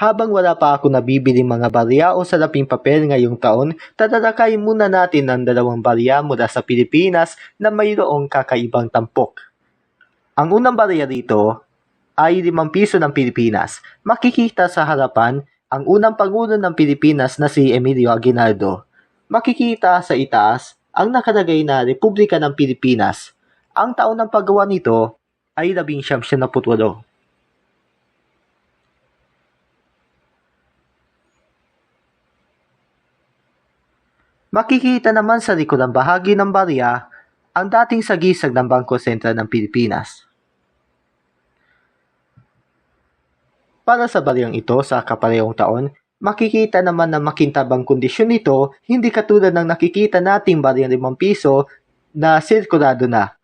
Habang wala pa ako nabibili mga barya o salaping papel ngayong taon, tatalakay muna natin ang dalawang barya mula sa Pilipinas na mayroong kakaibang tampok. Ang unang barya dito ay 5 piso ng Pilipinas. Makikita sa harapan ang unang pangulo ng Pilipinas na si Emilio Aguinaldo. Makikita sa itaas ang nakalagay na Republika ng Pilipinas. Ang taon ng paggawa nito ay 1978. Makikita naman sa likodang bahagi ng barya ang dating sagisag ng Bangko Sentral ng Pilipinas. Para sa baryang ito sa kaparehong taon, makikita naman na makintabang kondisyon nito hindi katulad ng nakikita nating baryang 5 piso na sirkulado na.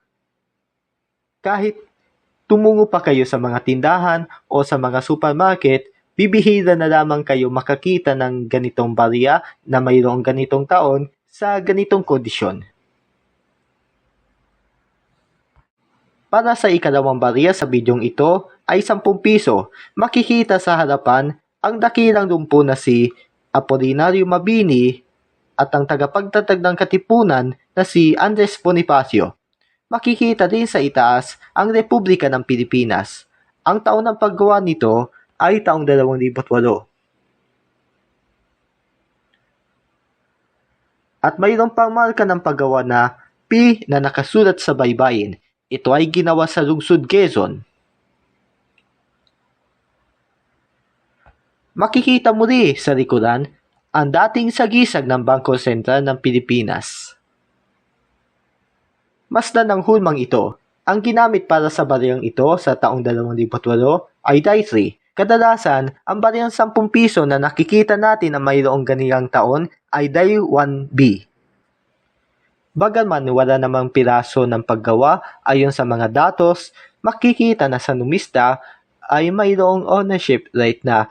Kahit tumungo pa kayo sa mga tindahan o sa mga supermarket, bibihira na lamang kayo makakita ng ganitong barya na mayroong ganitong taon sa ganitong kondisyon. Para sa ikalawang barya sa bidyong ito ay 10 piso. Makikita sa harapan ang dakilang lumpo na si Apolinario Mabini at ang tagapagtatag ng katipunan na si Andres Bonifacio. Makikita din sa itaas ang Republika ng Pilipinas. Ang taon ng paggawa nito ay taong 2008. At mayroon pang marka ng paggawa na P na nakasulat sa baybayin. Ito ay ginawa sa lungsod Quezon. Makikita mo rin sa likuran ang dating sagisag ng Bangko Sentral ng Pilipinas. Masdan ng hulmang ito, ang ginamit para sa baryang ito sa taong 2008 ay die 3. Kadalasan, ang baryang 10 piso na nakikita natin na mayroong ganiyang taon ay die 1B. Bagaman wala namang piraso ng paggawa ayon sa mga datos, makikita na sa numista ay mayroong ownership rate na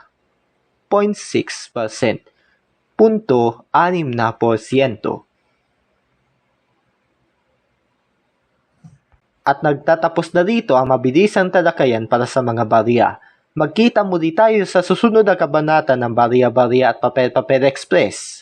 0.6%, punto 6 na porsyento. At nagtatapos na dito ang mabilisang talakayan para sa mga barya. Magkita muli tayo sa susunod na kabanata ng Barya Barya at Papel Papel Express.